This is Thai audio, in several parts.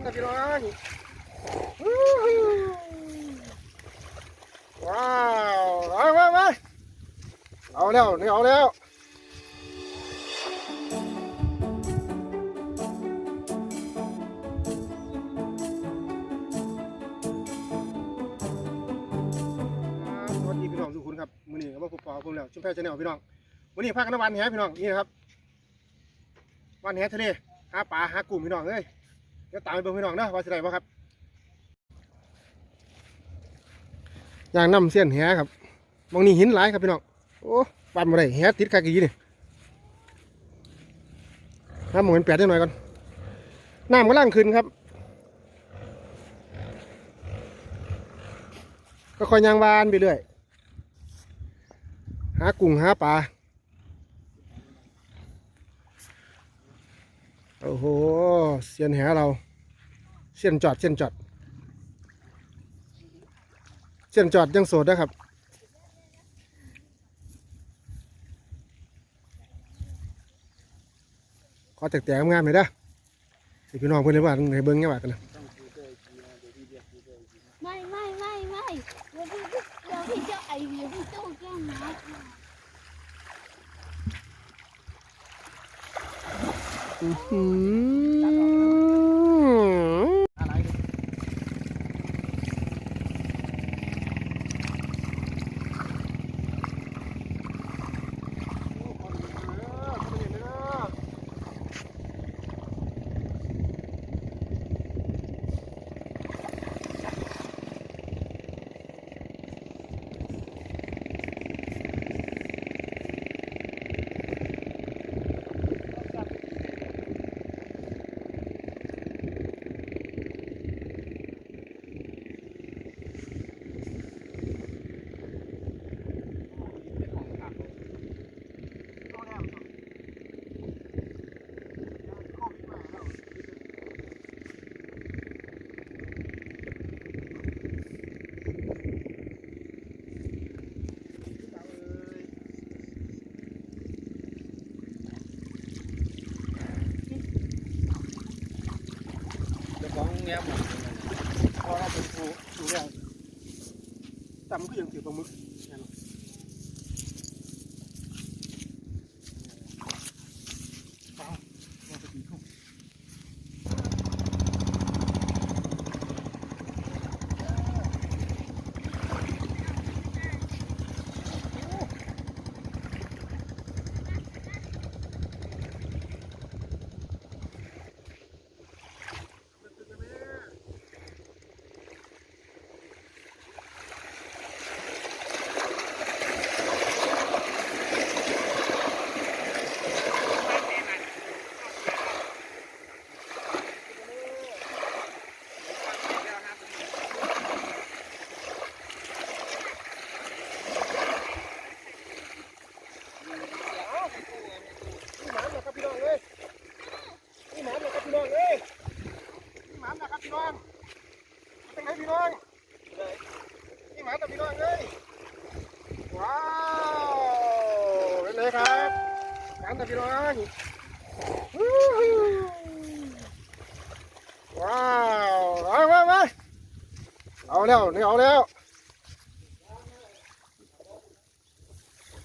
นนะพี่น้องวู้ฮู้ว้าวไปไปเอาแล้วนี่เอาแล้วสวัสดีพี่งมื้อนี้ก็มาพบปะผมแล้วชุมแพรชาแนลพี่น้องมื้อนี้พากันวันแหพี่น้องนี่นะครับวันแหทะเลหาปลาหากลุ่มพี่น้องเอ้ย เดี๋ยวตามไปเบิ่งพี่น้องนะว่าสิได้บ่ครับยางน้ำเส้นแหครับมองนี่หินหลายครับพี่น้องโอ้ปั่นมาได้แหติดคากะยีนี่น้ำหมองเป็นแปดได้หน่อยก่อนน้ำกำลังขึ้นครับ ก็คอยยางบานไปเรื่อยหากุ้งหาปลา โอ้โหเสียนแหเรา เสียนจอดเสียนจอด เสียนจอดยังโสดนะครับ ขอแตกๆงามๆหน่อยด้ะพี่น้องเพื่อนเลยว่าให้เบิ้งเง่ว่ากันนะ ไม่ไม่ไม่ไม่เดี๋ยวพี่เดี๋ยวพี่เจ้าไอเดี๋ยวพี่เจ้าแกล้งนะ อื้อ เจ้าของแง่หมดเพราะเราเป็นผู้ดูแลจำก็ยังถือปลาหมึกแน่นอนเอาเอาไปตีเข้า นี่หมานะครับพี่น้องเอ้ยนี่หมานะครับพี่น้องเอ้ยนี่หมานะครับ พี่น้องเป็นไงพี่น้องนี่หมากับพี่น้องเอ้ยว้าวเป็นไงครับหมากับพี่น้องวู้ฮู้ว้าวเอาไปไปเอาแล้วนี่เอาแล้ว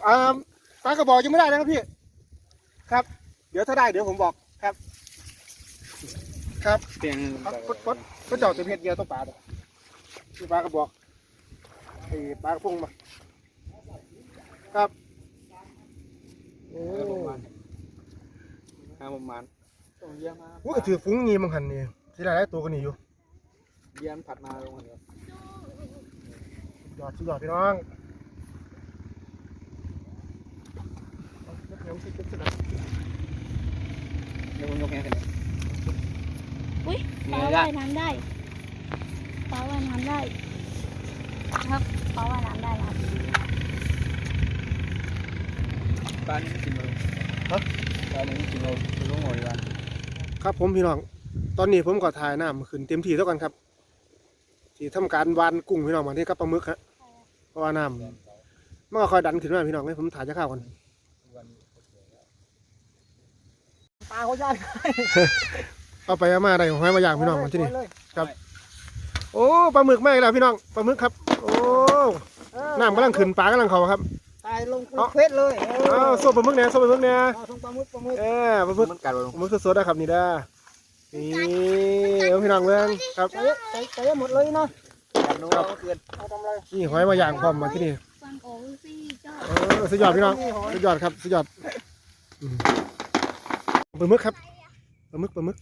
อ่าปลากระบอกยังไม่ได้นะครับพี่ ครับ เดี๋ยวถ้าได้เดี๋ยวผมบอก ครับครับเปลี่ยนครับปดปดปดเจ้าจะเพชรเดียวต้องปลาเด้อมีปลากระบอกไอ้ปลากระพงมาครับโอ้ห้าประมาณต้องเยี่ยมมากโหถือฟุ้งงี้มังหันนี่สิได้หลายตัวกันนี่อยู่เยี่ยมผัดมาลงครับยอดสุดยอดพี่น้องเอาเดี๋ยวสิเก็บสินะเดี๋ยวผมยกแค่นี้ อุ้ยปลาว่ายน้ำได้ปลาว่ายน้ำได้ครับปลาว่ายน้ำได้ครับปลานี้กินเลยปลานี้กินเลยคือต้องหอยกันครับผมพี่น้อง ตอนนี้ผมก็ถ่ายน้ำขึ้นเต็มที่แล้วกันครับที่ทำการวานกุ้งพี่น้องมาที่กับปลาหมึกฮะเพราะว่าน้ำมันก็ค่อยดันขึ้นมาพี่น้องให้ผมถ่ายจะข้าวก่อนปลาเขาย่าน เอาไปเอามาได้หอยมาอย่างพี่น้องมาที่นี่ครับ โอ้ปลาหมึกไม่แล้วพี่น้องปลาหมึกครับ โอ้น้ำกำลังขึ้นปลากำลังเขาครับตายลงเอาเฟซเลยเออ้าวอโซ่ปลาหมึกเนี่ยโซ่ปลาหมึกเนี่ยเอาทั้งปลาหมึกปลาหมึกเออปลาหมึกมันกัดลงปลาหมึกสดๆนะครับนี่ด้านี่เอาพี่น้องเมืองครับใส่ใส่ใส่หมดเลยเนาะกัดลงเอาเกินเอาทำไรนี่หอยมาอย่างพร้อมมาที่นี่ฟังโอ้สิเจ้าเออสุดยอดพี่น้องสุดยอดครับสุดยอดอืมปลาหมึกครับปลาหมึกปลาหมึก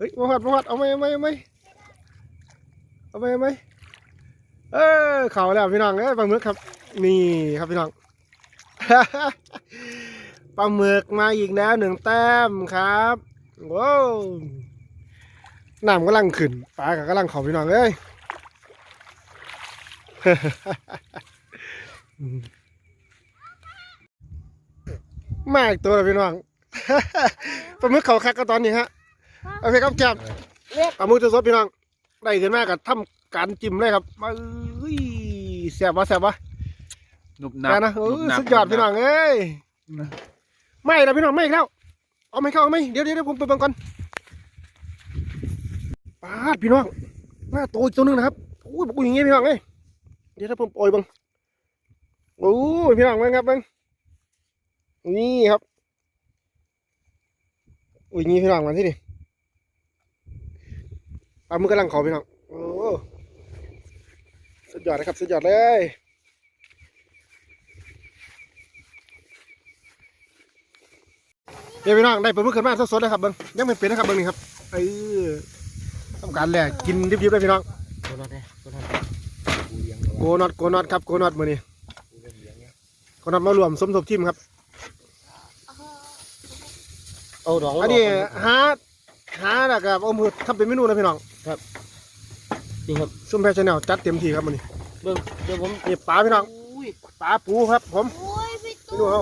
เฮ้ยมาหัดมาหัดเอาไหมเอาไหมเอาไหมเอาไหมเอาไหมเออเข่าแล้วพี่น้องเอ้ยปลาหมึกครับ นี่ครับพี่น้องปลาหมึกมาอีกแล้วหนึ่งแต้มครับว้าวน้ำกำลังขึ้นปลากับกำลังเข่าพี่น้องเอ้ยมากตัวแล้วพี่น้องปลาหมึกเขาคักก็ตอนนี้ฮะ เอาไปครับแจับปลาหมึกจะสดพี่น้องได้ขึ้นมากับทำการจิ้มเลยครับมาเอ้ยแซ่บวะแซ่บวะหนุบหแซ่นับบนะเออสุดยอดพี่น้องเอ้ยไม่แล้วพี่น้องไม่อีกแล้วเอาไม่เข้าเอาไม่เดี๋ยวเดี๋ยวเดี๋ยวผมไปเบังก่อนปาดพี่น้องหน้าโตอีกตัวหนึงนะครับโอ้ยบอกกูอย่างงี้พี่น้องเอ้ยเดี๋ยวถ้าผมปล่อยเบังโอ้ยพี่น้องเบังครับเบังนี่ครับอุ้ยงี้พี่น้องมาที่นี่ ปลามือกำลังเขาพี่น้องโอ้สุดยอดนะครับสุดยอดเลยเดี๋ยวพี่น้องได้ปลาหมึกขึ้นมาสดๆเลยครับเบิ้งยังไม่เป็นนะครับเบิ้งนี่ครับเออทำการแหลกกินดิบๆเลยพี่น้องตัวนั้นเนี่ยตัวนั้นกูเลี้ยงโกนอตโกนอตครับโกนอตมือนี้โกนอตมารวมสมทบทีมครับเอาดอกอันนี้หาหาแล้วก็เอามือทำเป็นเมนูนะพี่น้อง นี่ครับซุ่มแพชแนลจัดเต็มที่ครับมือนี้เบิ้งเดี๋ยวผมนี่ปลาพี่น้องอุ้ยปลาปูครับ ผมโอ้ยพี่ไม่รู้ตู้เอา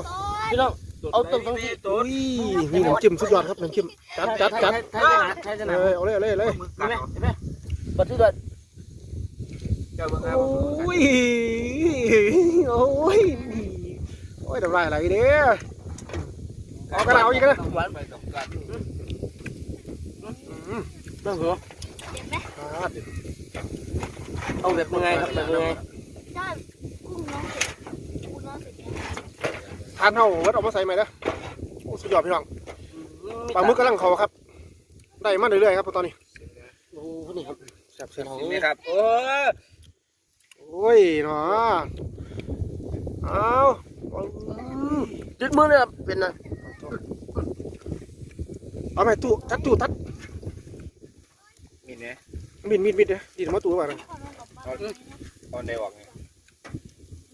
พี่น้องเอาต้มต้องที่อุ้ยนี่น้ำจิ้มสุดยอดครับน้ำจิ้มจัดจัดจัดใช่ใช่ใช่เอ้ยเอาเลยเอาเลยเอาเลยเห็นไหมเห็นไหมบัดที่บัดเจ้าเบิ้งครับโอ้ยโอ้ยโอ้ยทำลายอะไรเด้อเอากระดาษเอาอีกนะหวานไปกับกัดอืมเบิ้งเหรอเห็นไหมปลาด เอาแบบยังไงครับแบบยังไงได้กุ้งน้องเสร็จกุ้งน้องเสร็จเนี่ยทานเท่าวัดออกมาใส่ไหมนะโอ้สุดยอดพี่น้องปลาหมึกกำลังเขาครับ ได้มาเรื่อยๆครับตอนนี้โอ้โหนี่ครับแซ่บแซ่บนี่ครับโอ้โอ้ยเนาะเอาอืมจิตมือเนี่ยเป็นนะเอาไปตู้ทัดตู้ทัดมีเนี่ย มิดมิดมิดเนี่ยดีดมาตู้มาเลยพ่อน้องกลับบ้านเลยนะตอนได้ออกไง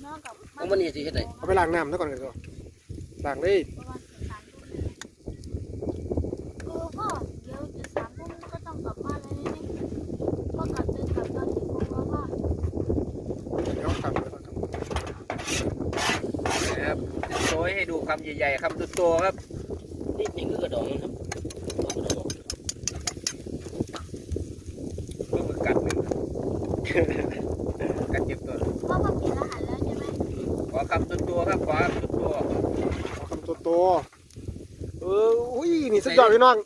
น้องกลับเอามันนี่สิเฮ็ดไหนเอาไปล้างน้ำซะก่อนกันก่อนล้างได้ประมาณสามทุ่มเออพ่อเดี๋ยวจะสามทุ่มก็ต้องกลับบ้านแล้วนี่พ่อกลับเดินกลับตอนกี่โมงแล้วพ่อเดี๋ยวทำเลยครับนะครับจะโชยให้ดูคำใหญ่ๆคำโตๆครับนี่นี่คือกระดองครับเพิ่งมือกัดหนึ่ง กัดเจ็บตัวพ่อพ่อเปลี่ยนรหัสแล้วใช่ไหมขอคำตัวๆครับขอคำตัวเอาคำโตๆเอออุ้ยนี่สุดยอดพี่น้อง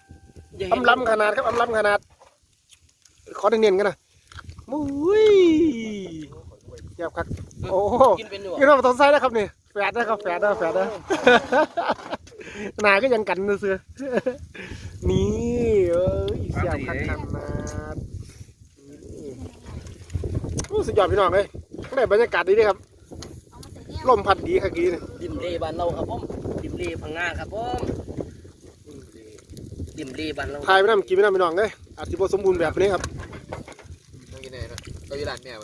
ๆอำลำขนาดครับอำลำขนาด ขอเนียนๆกันนะมุ้ยเยี่ยมครับโอ้โหกินเป็นด้วยพี่น้องต้องใส่นะครับนี่แฝดนะครับแฝดนะแฝดนะหนาก็ยังกันเสือๆนี่เอ้ยเสียบคักขนาดนี่โอ้ สุดยอดพี่น้องเลยได้บรรยากาศดีด้วยครับเอามาใส่เนี่ยลมพัดดีครับกี้นี่ดิมเล่บ้านเราครับผมดิมเล่พังงาครับผมดิมเล่บ้านเราทายไปน้ำกินไปน้ำพี่น้องเลยอาจจะผสมบูรณ์แบบนี้ครับต้องกินไหนนะก็ยีร้านแม่